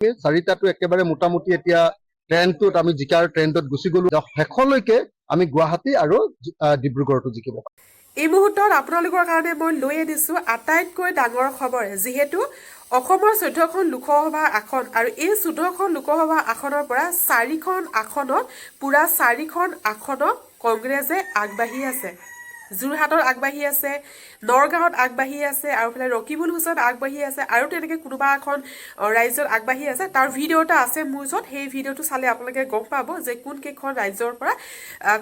চাৰিটাটো একেবাৰে মোটামুটি এতিয়া ট্ৰেণ্ডটোত আমি জিকাৰ ট্ৰেণ্ডত গুচি গলো। শেষলৈকে আমি গুৱাহাটী আৰু আহ, ডিব্ৰুগড়তো জিকিব এই মুহূৰ্তত আপোনালোকৰ কাৰণে মই লৈ আনিছোঁ আটাইতকৈ ডাঙৰ খবৰ যিহেতু অসমৰ চৈধ্যখন লোকসভা আসন আৰু এই চৈধ্যখন লোকসভা আসনৰ পৰা চাৰিখন আসনত পূৰা চাৰিখন আসনত কংগ্ৰেছে আগবাঢ়ি আছে। যোৰহাটত আগবাঢ়ি আছে, নগাঁৱত আগবাঢ়ি আছে, আৰু ফালে ৰকিবুল হুছেইন আগবাঢ়ি আছে, আৰু তেনেকৈ কোনোবা এখন ৰাজ্যত আগবাঢ়ি আছে। তাৰ ভিডিঅ' এটা আছে মোৰ ওচৰত, সেই ভিডিঅ'টো চালে আপোনালোকে গম পাব যে কোনকেইখন ৰাজ্যৰ পৰা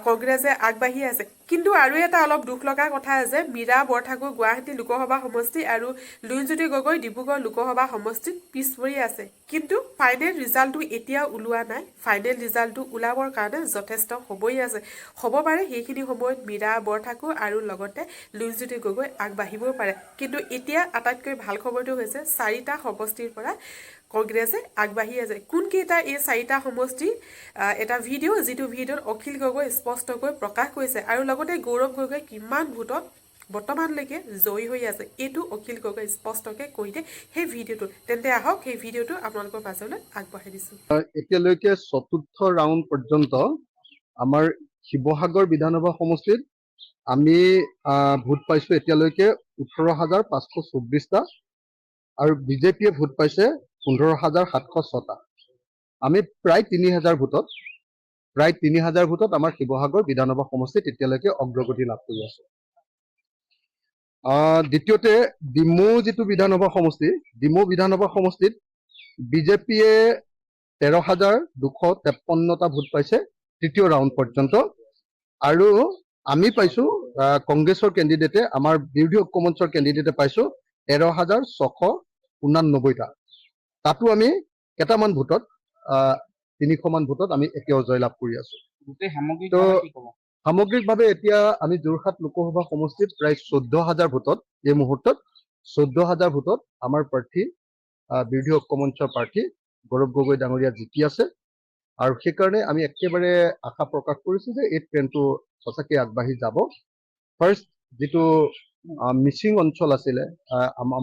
কংগ্ৰেছে আগবাঢ়ি আছে। কিন্তু আৰু এটা অলপ দুখ লগা কথা যে মীৰা বৰঠাকুৰ গুৱাহাটী লোকসভা সমষ্টি আৰু লুইনজ্যোতি গগৈ ডিব্ৰুগড় লোকসভা সমষ্টিত পিছ পৰি আছে। কিন্তু ফাইনেল ৰিজাল্টটো এতিয়াও ওলোৱা নাই। ফাইনেল ৰিজাল্টটো ওলাবৰ কাৰণে যথেষ্ট হ'বই আছে। হ'ব পাৰে সেইখিনি সময়ত মীৰা বৰঠাকুৰ আৰু লগতে লুইনজ্যোতি গগৈ আগবাঢ়িবও পাৰে। কিন্তু এতিয়া আটাইতকৈ ভাল খবৰটো হৈছে চাৰিটা সমষ্টিৰ পৰা কংগ্ৰেছে আগবাঢ়ি আছে। কোনকেইটা এই চাৰিটা সমষ্টি এটা ভিডিঅ' যিটো ভিডিঅ'ত অখিল গগৈ স্পষ্টকৈ প্ৰকাশ কৰিছে আৰু লগতে গৌৰৱ গগৈ কিমান ভোটত বৰ্তমানলৈকে জয়ী হৈ আছে এইটো অখিল গগৈ স্পষ্টকৈ কৈ দিয়ে সেই ভিডিঅ'টো তেন্তে আহক সেই ভিডিঅ'টো আপোনালোকৰ মাজলৈ আগবঢ়াই দিছোঁ। এতিয়ালৈকে চতুৰ্থ ৰাউণ্ড পৰ্যন্ত আমাৰ শিৱসাগৰ বিধানসভা সমষ্টিত আমি ভোট পাইছো এতিয়ালৈকে ওঠৰ হাজাৰ পাঁচশ চৌব্বিছটা আৰু বিজেপিয়ে ভোট পাইছে পোন্ধৰ হাজাৰ সাতশ ছটা। আমি প্ৰায় তিনি হাজাৰ ভোটত প্ৰায় তিনি হাজাৰ ভোটত আমাৰ শিৱসাগৰ বিধানসভা সমষ্টিত এতিয়ালৈকে অগ্ৰগতি লাভ কৰি আছে। দ্বিতীয়তে ডিমৌ যিটো বিধানসভা সমষ্টি ডিমৌ বিধানসভা সমষ্টিত বিজেপিয়ে তেৰ হাজাৰ দুশ তেপন্নটা ভোট পাইছে তৃতীয় ৰাউণ্ড পৰ্যন্ত। আৰু আমি পাইছো কংগ্ৰেছৰ কেণ্ডিডেটে আমাৰ বিৰোধী ঐক্যমঞ্চৰ কেণ্ডিডেটে পাইছো তেৰ হাজাৰ ছশ ঊনানব্বৈটা তাতো আমি কেইটামান ভোটত তিনিশমান ভোটত আমি এতিয়াও জয়লাভ কৰি আছো। তো- সামগ্ৰিকভাৱে এতিয়া আমি যোৰহাট লোকসভা সমষ্টিত প্ৰায় চৈধ্য হাজাৰ ভোটত এই মুহূৰ্তত চৈধ্য হাজাৰ ভোটত আমাৰ প্ৰাৰ্থী বিৰোধী ঐক্যমঞ্চৰ প্ৰাৰ্থী গৌৰৱ গগৈ ডাঙৰীয়া জিকি আছে। আৰু সেইকাৰণে আমি একেবাৰে আশা প্ৰকাশ কৰিছো যে এই ট্ৰেইনটো সঁচাকৈ আগবাঢ়ি যাব। ফাৰ্ষ্ট যিটো মিচিং অঞ্চল আছিলে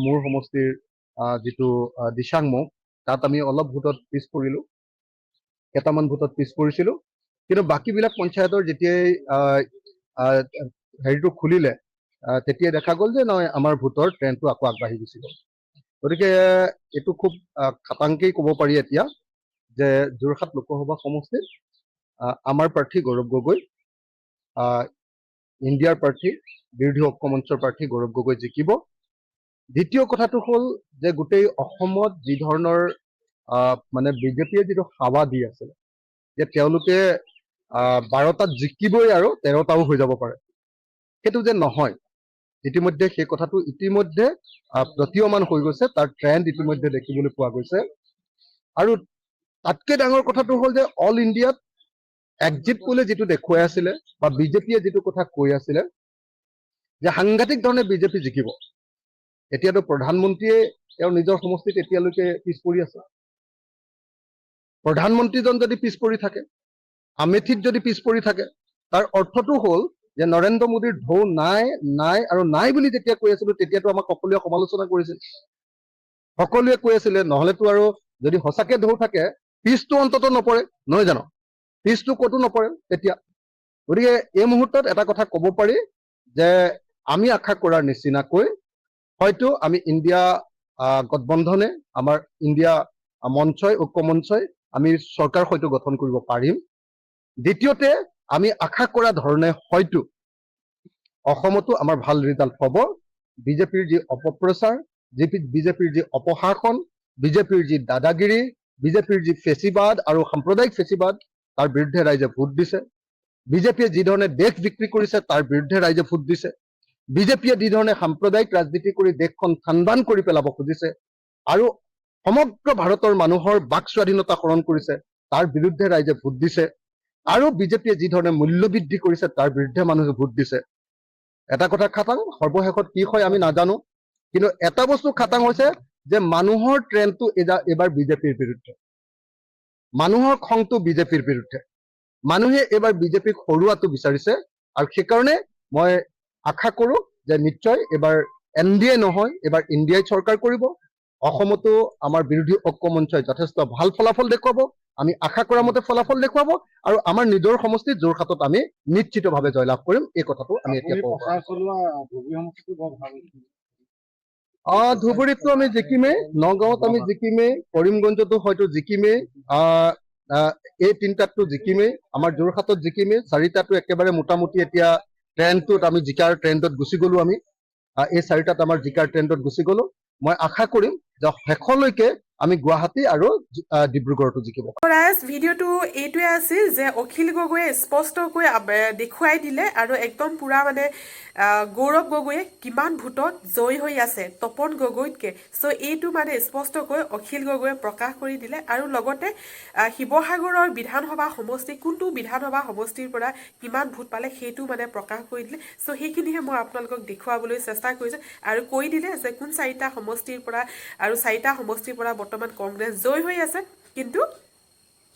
মোৰ সমষ্টিৰ যিটো দিচাংমুখ তাত আমি অলপ ভোটত পিছ পৰিলো। কেইটামান ভোটত পিছ পৰিছিলো। কিন্তু বাকীবিলাক পঞ্চায়তৰ যেতিয়াই হেৰিটো খুলিলে তেতিয়াই দেখা গ'ল যে নহয়, আমাৰ ভোটৰ ট্ৰেণ্ডটো আকৌ আগবাঢ়ি গুচি গ'ল। গতিকে, এইটো খুব খাটাংকেই ক'ব পাৰি এতিয়া যে যোৰহাট লোকসভা সমষ্টিত আমাৰ প্ৰাৰ্থী গৌৰৱ গগৈ ইণ্ডিয়াৰ প্ৰাৰ্থী, বিৰোধী ঐক্যমঞ্চৰ প্ৰাৰ্থী গৌৰৱ গগৈ জিকিব। দ্বিতীয় কথাটো হ'ল যে গোটেই অসমত যি ধৰণৰ মানে বিজেপিয়ে যিটো হাৱা দি আছিলে যে তেওঁলোকে বাৰটাত জিকিবই আৰু তেৰটাও হৈ যাব পাৰে। সেইটো যে নহয়, ইতিমধ্যে সেই কথাটো ইতিমধ্যে প্ৰতীয়মান হৈ গৈছে, তাৰ ট্ৰেণ্ড ইতিমধ্যে দেখিবলৈ পোৱা গৈছে। আৰু তাতকৈ ডাঙৰ কথাটো হ'ল যে অল ইণ্ডিয়াত একজিট পোলে যিটো দেখুৱাই আছিলে, বা বিজেপিয়ে যিটো কথা কৈ আছিলে, যে সাংঘাতিক ধৰণে বিজেপি জিকিব। এতিয়াতো প্ৰধানমন্ত্ৰীয়ে তেওঁৰ নিজৰ সমষ্টিত এতিয়ালৈকে পিছ পৰি আছে। প্ৰধানমন্ত্ৰীজন যদি পিছ পৰি থাকে, আমেথিত যদি পিছ পৰি থাকে, তাৰ অৰ্থটো হ'ল যে নৰেন্দ্ৰ মোদীৰ ঢৌ নাই নাই আৰু নাই বুলি যেতিয়া কৈ আছিলো, তেতিয়াতো আমাক সকলোৱে সমালোচনা কৰিছিল। সকলোৱে কৈ আছিলে, নহলেতো আৰু যদি সঁচাকে ঢৌ থাকে, পিছটো অন্তত নপৰে, নহয় জানো? পিছটো ক'তো নপৰে তেতিয়া। গতিকে এই মুহূৰ্তত এটা কথা ক'ব পাৰি যে আমি আশা কৰাৰ নিচিনাকৈ হয়তো আমি ইণ্ডিয়া আহ, গঠবন্ধনে আমাৰ ইণ্ডিয়া মঞ্চই ঐক্য মঞ্চই আমি চৰকাৰ হয়তো গঠন কৰিব পাৰিম। দ্বিতীয়তে আমি আশা কৰা ধৰণে হয়তো অসমতো আমাৰ ভালো ৰিজাল্ট হ'ব। বিজেপিৰ যি অপপ্ৰচাৰ বিজেপিৰ যি অপশাসন বিজেপিৰ যি দাদাগিৰি বিজেপিৰ যি ফেচিবাদ আৰু সাম্প্ৰদায়িক ফেচিবাদ তাৰ বিৰুদ্ধে ৰাইজে ভোট দিছে। বিজেপিয়ে যি ধৰণে দেশ বিক্ৰী কৰিছে তাৰ বিৰুদ্ধে ৰাইজে ভোট দিছে। বিজেপিয়ে যি ধৰণে সাম্প্ৰদায়িক ৰাজনীতি কৰি দেশখন থানবান কৰি পেলাব খুজিছে আৰু সমগ্ৰ ভাৰতৰ মানুহৰ বাক স্বাধীনতা হৰণ কৰিছে, তাৰ বিৰুদ্ধে ৰাইজে ভোট দিছে আৰু বিজেপিয়ে যি মূল্যবৃদ্ধি কৰিছে, তাৰ বিৰুদ্ধে মানুহে ভোট দিছে। এটা কথা খাটাং, সৰ্বশেষত কি হয় আমি নাজানো, কিন্তু এটা বস্তু খাটাং হৈছে যে মানুহৰ ট্ৰেণ্ডটো এইবাৰ বিজেপিৰ বিৰুদ্ধে। মানুহৰ খংটো বিজেপিৰ বিৰুদ্ধে। মানুহে এইবাৰ বিজেপিক হৰুৱাটো বিচাৰিছে আৰু সেইকাৰণে মই আশা কৰো যে নিশ্চয় এইবাৰ এন ডি এ নহয় এইবাৰ ইণ্ডিয়াই চৰকাৰ কৰিব। অসমতো আমাৰ বিৰোধী ঐক্য মঞ্চই যথেষ্ট ভালো ফলাফল দেখুৱাব। আমি আশা কৰা মতে ফলাফল দেখুৱাব আৰু আমাৰ নিজৰ সমষ্টিত যোৰহাটত আমি নিশ্চিতভাৱে জয়লাভ কৰিম এই কথাটো আমি এতিয়া ভালো আহ ধুবুৰীতটো আমি জিকিমেই নগাঁৱত আমি জিকিমেই কৰিমগঞ্জতো হয়তো জিকিমেই আহ আহ, এই তিনিটাততো জিকিমেই আমাৰ যোৰহাটত জিকিমেই চাৰিটাতো একেবাৰে মোটামুটি এতিয়া ট্ৰেণ্ডটোত আমি জিকাৰ ট্ৰেণ্ডত গুচি গলো আমি। এই চাৰিটাত আমাৰ জিকাৰ ট্ৰেণ্ডত গুচি গলো। মই আশা কৰিম যে শেষলৈকে আমি গুৱাহাটী আৰু আহ, ডিব্ৰুগড়তো জিকিব ৰাইজ ভিডিঅ'টো এইটোৱে আছিল যে অখিল গগৈয়ে স্পষ্টকৈ দেখুৱাই দিলে আৰু একদম পূৰা মানে গৌৰৱ গগৈয়ে কিমান ভোটত জয়ী হৈ আছে তপন গগৈতকৈ। চ' এইটো মানে স্পষ্টকৈ অখিল গগৈয়ে প্ৰকাশ কৰি দিলে আৰু লগতে শিৱসাগৰৰ বিধানসভা সমষ্টি কোনটো বিধানসভা সমষ্টিৰ পৰা কিমান ভোট পালে সেইটো মানে প্ৰকাশ কৰি দিলে। চ' সেইখিনিহে মই আপোনালোকক দেখুৱাবলৈ চেষ্টা কৰিছোঁ আৰু কৈ দিলে যে কোন চাৰিটা সমষ্টিৰ পৰা আৰু চাৰিটা সমষ্টিৰ পৰা বৰ্তমান কংগ্ৰেছ জয়ী হৈ আছে। কিন্তু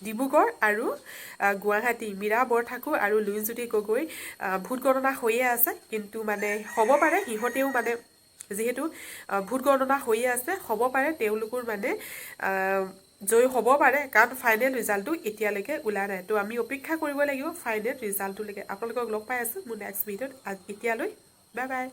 ডিব্ৰুগড় আৰু গুৱাহাটী মীৰা বৰঠাকুৰ আৰু লুইজ্যোতি গগৈ ভোট গণনা হৈয়ে আছে। কিন্তু মানে হ'ব পাৰে সিহঁতেও মানে যিহেতু ভোট গণনা হৈয়ে আছে হ'ব পাৰে তেওঁলোকৰ মানে জয়ী হ'ব পাৰে। কাৰণ ফাইনেল ৰিজাল্টটো এতিয়ালৈকে ওলা নাই। তো আমি অপেক্ষা কৰিব লাগিব ফাইনেল ৰিজাল্টটোলৈকে। আপোনালোকক লগ পাই আছোঁ মোৰ নেক্সট ভিডিঅ'ত। এতিয়ালৈ বাই বাই